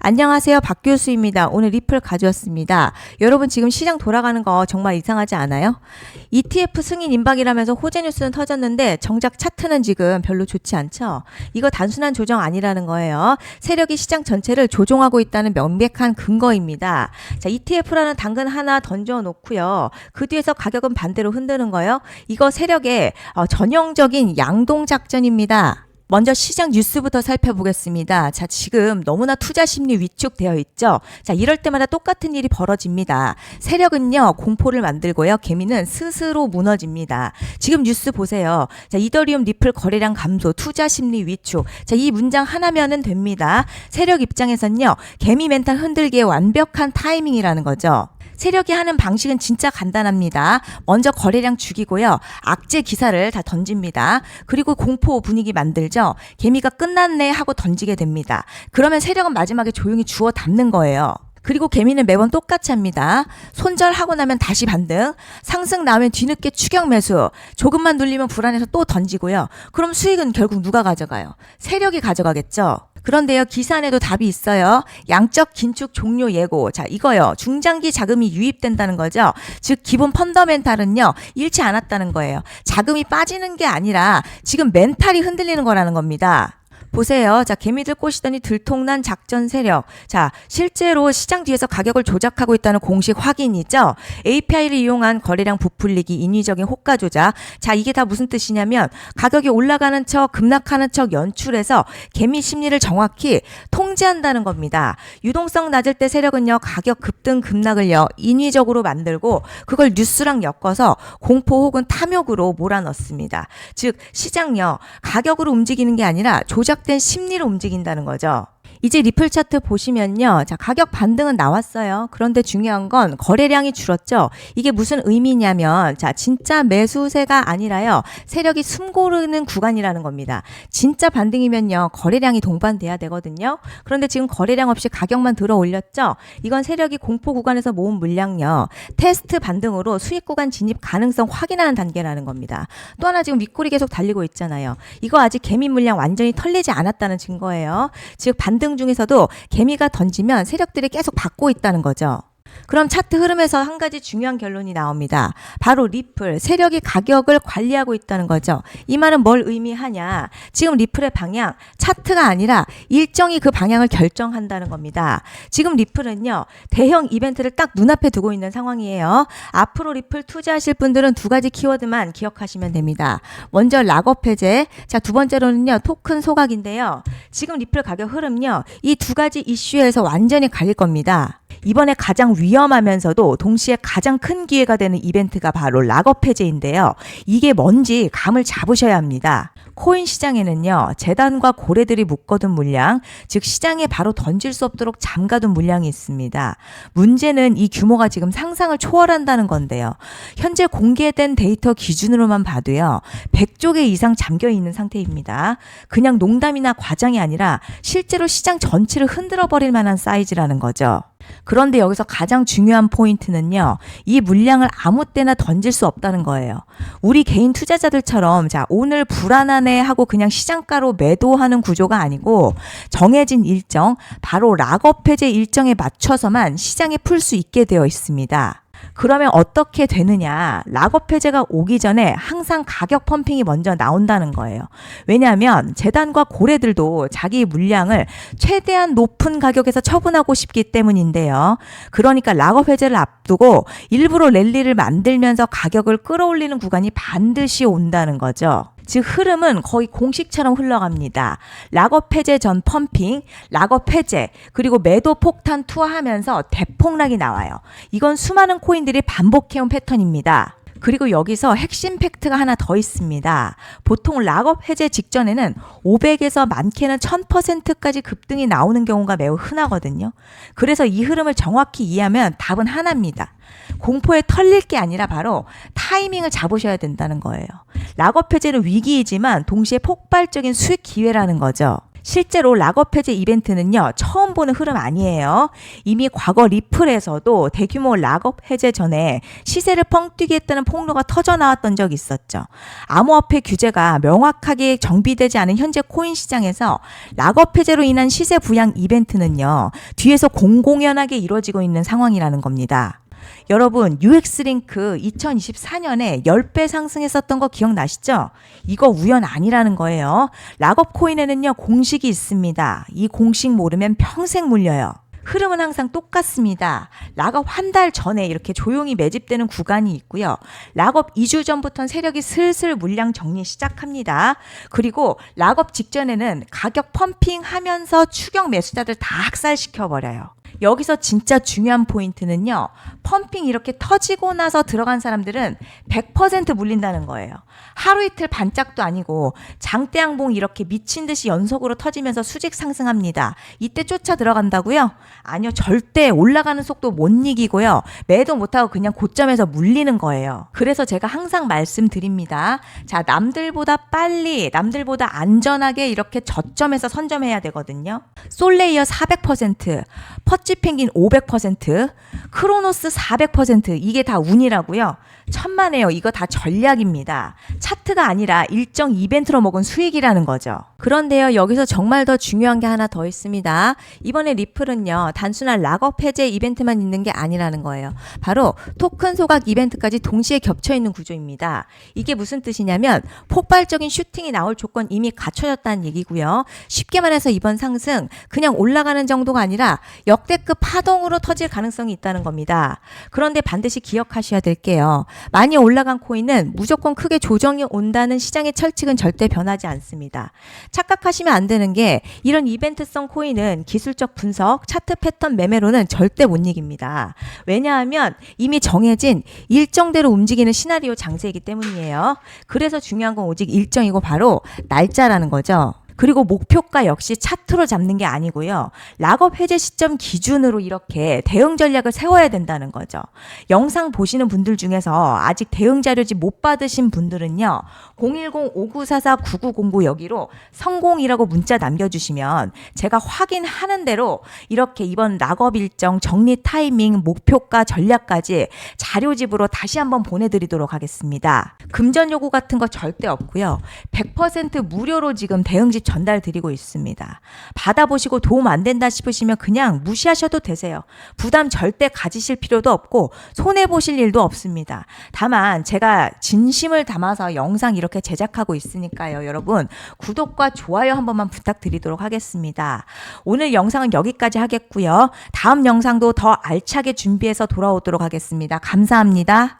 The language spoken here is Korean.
안녕하세요. 박 교수입니다. 오늘 리플 가져왔습니다. 여러분 지금 시장 돌아가는 거 정말 이상하지 않아요? ETF 승인 임박이라면서 호재 뉴스는 터졌는데 정작 차트는 지금 별로 좋지 않죠? 이거 단순한 조정 아니라는 거예요. 세력이 시장 전체를 조종하고 있다는 명백한 근거입니다. 자, ETF라는 당근 하나 던져 놓고요. 그 뒤에서 가격은 반대로 흔드는 거예요. 이거 세력의 어, 전형적인 양동 작전입니다. 먼저 시장 뉴스부터 살펴보겠습니다. 자, 지금 너무나 투자 심리 위축되어 있죠. 자, 이럴 때마다 똑같은 일이 벌어집니다. 세력은요, 공포를 만들고요. 개미는 스스로 무너집니다. 지금 뉴스 보세요. 자, 이더리움 리플 거래량 감소, 투자 심리 위축. 자, 이 문장 하나면은 됩니다. 세력 입장에선요, 개미 멘탈 흔들기에 완벽한 타이밍이라는 거죠. 세력이 하는 방식은 진짜 간단합니다. 먼저 거래량 죽이고요. 악재 기사를 다 던집니다. 그리고 공포 분위기 만들죠. 개미가 끝났네 하고 던지게 됩니다. 그러면 세력은 마지막에 조용히 주워 담는 거예요. 그리고 개미는 매번 똑같이 합니다. 손절하고 나면 다시 반등, 상승 나오면 뒤늦게 추격 매수, 조금만 눌리면 불안해서 또 던지고요. 그럼 수익은 결국 누가 가져가요? 세력이 가져가겠죠. 그런데요, 기산에도 답이 있어요. 양적 긴축 종료 예고. 자, 이거요. 중장기 자금이 유입된다는 거죠. 즉, 기본 펀더멘탈은요, 잃지 않았다는 거예요. 자금이 빠지는 게 아니라 지금 멘탈이 흔들리는 거라는 겁니다. 보세요. 자, 개미들 꼬시더니 들통난 작전 세력. 자, 실제로 시장 뒤에서 가격을 조작하고 있다는 공식 확인이죠. API를 이용한 거래량 부풀리기, 인위적인 호가 조작. 자, 이게 다 무슨 뜻이냐면 가격이 올라가는 척, 급락하는 척 연출해서 개미 심리를 정확히 통제한다는 겁니다. 유동성 낮을 때 세력은요, 가격 급등, 급락을요, 인위적으로 만들고 그걸 뉴스랑 엮어서 공포 혹은 탐욕으로 몰아넣습니다. 즉, 시장요, 가격으로 움직이는 게 아니라 조작 된 심리로 움직인다는 거죠. 이제 리플 차트 보시면요. 자, 가격 반등은 나왔어요. 그런데 중요한 건 거래량이 줄었죠. 이게 무슨 의미냐면, 자, 진짜 매수세가 아니라요. 세력이 숨고르는 구간이라는 겁니다. 진짜 반등이면요. 거래량이 동반돼야 되거든요. 그런데 지금 거래량 없이 가격만 들어 올렸죠. 이건 세력이 공포 구간에서 모은 물량요. 테스트 반등으로 수익 구간 진입 가능성 확인하는 단계라는 겁니다. 또 하나 지금 윗골이 계속 달리고 있잖아요. 이거 아직 개미 물량 완전히 털리지 않았다는 증거예요. 즉, 반등 중에서도 개미가 던지면 세력들이 계속 받고 있다는 거죠. 그럼 차트 흐름에서 한 가지 중요한 결론이 나옵니다. 바로 리플, 세력이 가격을 관리하고 있다는 거죠. 이 말은 뭘 의미하냐? 지금 리플의 방향, 차트가 아니라 일정이 그 방향을 결정한다는 겁니다. 지금 리플은요, 대형 이벤트를 딱 눈앞에 두고 있는 상황이에요. 앞으로 리플 투자하실 분들은 두 가지 키워드만 기억하시면 됩니다. 먼저 락업 해제, 자, 두 번째로는요, 토큰 소각인데요. 지금 리플 가격 흐름요, 이 두 가지 이슈에서 완전히 갈릴 겁니다. 이번에 가장 위험하면서도 동시에 가장 큰 기회가 되는 이벤트가 바로 락업 해제인데요. 이게 뭔지 감을 잡으셔야 합니다. 코인 시장에는요, 재단과 고래들이 묶어둔 물량, 즉 시장에 바로 던질 수 없도록 잠가둔 물량이 있습니다. 문제는 이 규모가 지금 상상을 초월한다는 건데요. 현재 공개된 데이터 기준으로만 봐도요, 100조 개 이상 잠겨 있는 상태입니다. 그냥 농담이나 과장이 아니라 실제로 시장 전체를 흔들어 버릴 만한 사이즈라는 거죠. 그런데 여기서 가장 중요한 포인트는요. 이 물량을 아무 때나 던질 수 없다는 거예요. 우리 개인 투자자들처럼 자, 오늘 불안 하네 하고 그냥 시장가로 매도하는 구조가 아니고 정해진 일정, 바로 락업 해제 일정에 맞춰서만 시장에 풀 수 있게 되어 있습니다. 그러면 어떻게 되느냐? 락업 해제가 오기 전에 항상 가격 펌핑이 먼저 나온다는 거예요. 왜냐하면 재단과 고래들도 자기 물량을 최대한 높은 가격에서 처분하고 싶기 때문인데요. 그러니까 락업 해제를 앞두고 일부러 랠리를 만들면서 가격을 끌어올리는 구간이 반드시 온다는 거죠. 즉 흐름은 거의 공식처럼 흘러갑니다. 락업 해제 전 펌핑, 락업 해제, 그리고 매도 폭탄 투하하면서 대폭락이 나와요. 이건 수많은 코인들이 반복해온 패턴입니다. 그리고 여기서 핵심 팩트가 하나 더 있습니다. 보통 락업 해제 직전에는 500에서 많게는 1000%까지 급등이 나오는 경우가 매우 흔하거든요. 그래서 이 흐름을 정확히 이해하면 답은 하나입니다. 공포에 털릴 게 아니라 바로 타이밍을 잡으셔야 된다는 거예요. 락업 해제는 위기이지만 동시에 폭발적인 수익 기회라는 거죠. 실제로 락업 해제 이벤트는요, 처음 보는 흐름 아니에요. 이미 과거 리플에서도 대규모 락업 해제 전에 시세를 뻥뛰게 했다는 폭로가 터져 나왔던 적이 있었죠. 암호화폐 규제가 명확하게 정비되지 않은 현재 코인 시장에서 락업 해제로 인한 시세 부양 이벤트는요, 뒤에서 공공연하게 이루어지고 있는 상황이라는 겁니다. 여러분, UX링크 2024년에 10배 상승했었던 거 기억나시죠? 이거 우연 아니라는 거예요. 락업 코인에는요, 공식이 있습니다. 이 공식 모르면 평생 물려요. 흐름은 항상 똑같습니다. 락업 한 달 전에 이렇게 조용히 매집되는 구간이 있고요. 락업 2주 전부터는 세력이 슬슬 물량 정리 시작합니다. 그리고 락업 직전에는 가격 펌핑하면서 추격 매수자들 다 학살시켜 버려요. 여기서 진짜 중요한 포인트는요. 펌핑 이렇게 터지고 나서 들어간 사람들은 100% 물린다는 거예요. 하루 이틀 반짝도 아니고 장대양봉 이렇게 미친 듯이 연속으로 터지면서 수직 상승합니다. 이때 쫓아 들어간다고요? 아니요. 절대 올라가는 속도 못 이기고요. 매도 못하고 그냥 고점에서 물리는 거예요. 그래서 제가 항상 말씀드립니다. 자, 남들보다 빨리, 남들보다 안전하게 이렇게 저점에서 선점해야 되거든요. 솔레이어 400%, 퍼치 펭귄 500%, 크로노스 400% 이게 다 운이라고요. 천만에요. 이거 다 전략입니다. 차트가 아니라 일정 이벤트로 먹은 수익이라는 거죠. 그런데요, 여기서 정말 더 중요한 게 하나 더 있습니다. 이번에 리플은요, 단순한 락업 해제 이벤트만 있는 게 아니라는 거예요. 바로 토큰 소각 이벤트까지 동시에 겹쳐 있는 구조입니다. 이게 무슨 뜻이냐면 폭발적인 슈팅이 나올 조건 이미 갖춰졌다는 얘기고요. 쉽게 말해서 이번 상승 그냥 올라가는 정도가 아니라 역대급 파동으로 터질 가능성이 있다는 겁니다. 그런데 반드시 기억하셔야 될 게요. 많이 올라간 코인은 무조건 크게 조정이 온다는 시장의 철칙은 절대 변하지 않습니다. 착각하시면 안 되는 게 이런 이벤트성 코인은 기술적 분석, 차트 패턴 매매로는 절대 못 이깁니다. 왜냐하면 이미 정해진 일정대로 움직이는 시나리오 장세이기 때문이에요. 그래서 중요한 건 오직 일정이고 바로 날짜라는 거죠. 그리고 목표가 역시 차트로 잡는 게 아니고요. 락업 해제 시점 기준으로 이렇게 대응 전략을 세워야 된다는 거죠. 영상 보시는 분들 중에서 아직 대응 자료지 못 받으신 분들은요. 010-5944-9909 여기로 성공이라고 문자 남겨주시면 제가 확인하는 대로 이렇게 이번 락업 일정 정리 타이밍 목표가 전략까지 자료집으로 다시 한번 보내드리도록 하겠습니다. 금전 요구 같은 거 절대 없고요. 100% 무료로 지금 대응집 전달 드리고 있습니다. 받아보시고 도움 안 된다 싶으시면 그냥 무시하셔도 되세요. 부담 절대 가지실 필요도 없고 손해 보실 일도 없습니다. 다만 제가 진심을 담아서 영상 이렇게 제작하고 있으니까요. 여러분 구독과 좋아요 한 번만 부탁드리도록 하겠습니다. 오늘 영상은 여기까지 하겠고요. 다음 영상도 더 알차게 준비해서 돌아오도록 하겠습니다. 감사합니다.